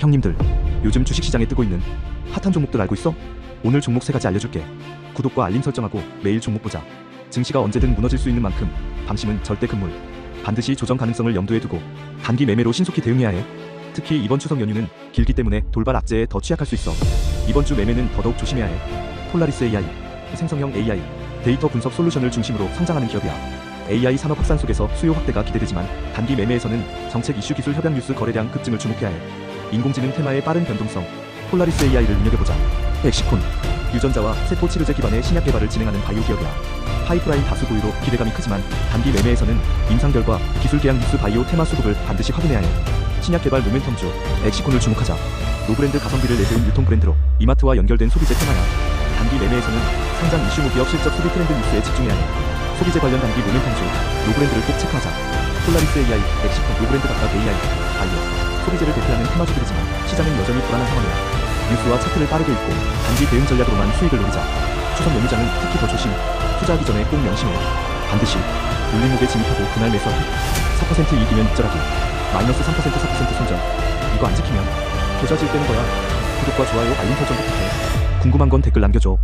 형님들, 요즘 주식시장에 뜨고 있는 핫한 종목들 알고 있어? 오늘 종목 세 가지 알려줄게. 구독과 알림 설정하고 매일 종목 보자. 증시가 언제든 무너질 수 있는 만큼 방심은 절대 금물. 반드시 조정 가능성을 염두에 두고 단기 매매로 신속히 대응해야 해. 특히 이번 추석 연휴는 길기 때문에 돌발 악재에 더 취약할 수 있어. 이번 주 매매는 더더욱 조심해야 해. 폴라리스 AI, 생성형 AI, 데이터 분석 솔루션을 중심으로 성장하는 기업이야. AI 산업 확산 속에서 수요 확대가 기대되지만 단기 매매에서는 정책 이슈 기술 협약 뉴스 거래량 급증을 주목해야 해. 인공지능 테마의 빠른 변동성, 폴라리스 AI를 눈여겨보자. 엑시콘, 유전자와 세포 치료제 기반의 신약 개발을 진행하는 바이오 기업이야. 파이프라인 다수 보유로 기대감이 크지만 단기 매매에서는 임상 결과 기술 계약 뉴스 바이오 테마 수급을 반드시 확인해야 해. 신약 개발 모멘텀주, 엑시콘을 주목하자. 노브랜드 가성비를 내세운 유통 브랜드로 이마트와 연결된 소비재 테마야. 단기 매매에서는 상장 이슈 무기업 실적 소비 트렌드 뉴스에 집중해야 해. 소비재 관련 단기 모멘텀주, 노브랜드를 꼭 체크하자. 폴라리스 AI, 엑시콘, 노브랜드 각각 AI, 바이오, 소비재를 대표하는 테마주들이지만 시장은 여전히 불안한 상황이야. 뉴스와 차트를 빠르게 읽고 단기 대응 전략으로만 수익을 노리자. 추석 연휴장은 특히 더 조심. 투자하기 전에 꼭 명심해. 반드시 울림목에 진입하고 그날 매수하기. 4% 이기면 입절하기. 마이너스 3% 4% 손절. 이거 안 지키면 계좌 질 때는 거야. 구독과 좋아요 알림 설정 부탁해. 궁금한 건 댓글 남겨줘.